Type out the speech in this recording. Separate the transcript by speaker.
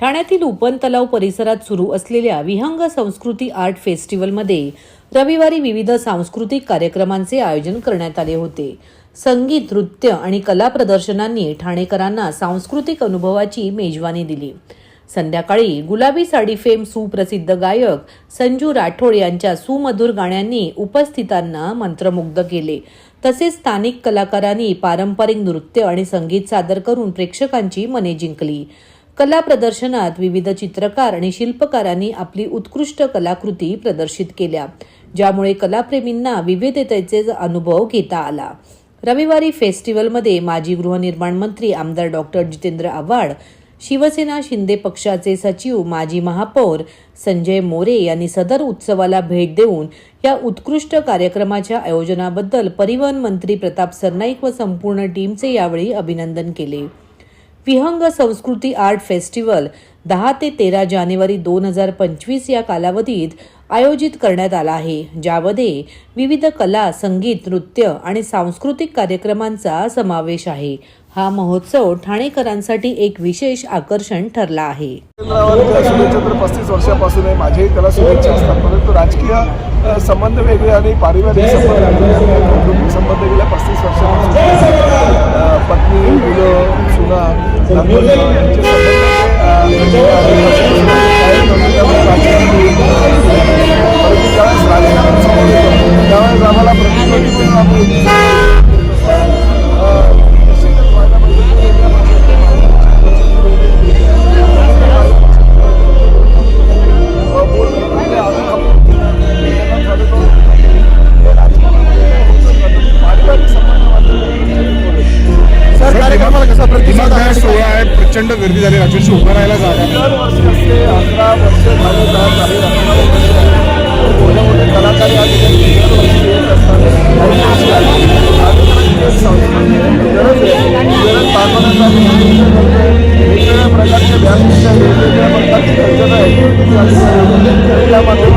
Speaker 1: ठाण्यातील उपन तलाव परिसरात सुरू असलेल्या विहंग संस्कृती आर्ट फेस्टिवलमध्ये रविवारी विविध सांस्कृतिक कार्यक्रमांचे आयोजन करण्यात आले होते संगीत नृत्य आणि कला प्रदर्शनांनी ठाणेकरांना सांस्कृतिक अनुभवाची मेजवानी दिली संध्याकाळी गुलाबी साडी फेम सुप्रसिद्ध गायक संजू राठोड यांच्या सुमधुर गाण्यांनी उपस्थितांना मंत्रमुग्ध केले तसेच स्थानिक कलाकारांनी पारंपरिक नृत्य आणि संगीत सादर करून प्रेक्षकांची मने जिंकली कला प्रदर्शनात विविध चित्रकार आणि शिल्पकारांनी आपली उत्कृष्ट कलाकृती प्रदर्शित केल्या ज्यामुळे कलाप्रेमींना विविधतेचे अनुभव घेता आला रविवारी फेस्टिवलमध्ये माजी गृहनिर्माण मंत्री आमदार डॉक्टर जितेंद्र आव्हाड शिवसेना शिंदे पक्षाचे सचिव माजी महापौर संजय मोरे यांनी सदर उत्सवाला भेट देऊन या उत्कृष्ट कार्यक्रमाच्या आयोजनाबद्दल परिवहन मंत्री प्रताप सरनाईक व संपूर्ण टीमचे यावेळी अभिनंदन केले विहंग संस्कृती आर्ट फेस्टिवल दहा ते तेरा जानेवारी दोन हजार पंचवीस या कालावधीत आयोजित करण्यात आला आहे ज्यामध्ये विविध कला संगीत नृत्य आणि सांस्कृतिक कार्यक्रमांचा समावेश आहे हा महोत्सव ठाणेकरांसाठी एक विशेष आकर्षण ठरला आहे पस्तीस वर्षापासून माझे कला शुभेच्छा असतात परंतु राजकीय संबंध वेगळे आणि पारिवारिक संबंध पस्तीस वर्षापासून प्रचंड गर्दी झाली राक्षसी उभं राहायला जागा अकरा मोठे मोठे असतात वेगवेगळ्या प्रकारचे व्यासपीठ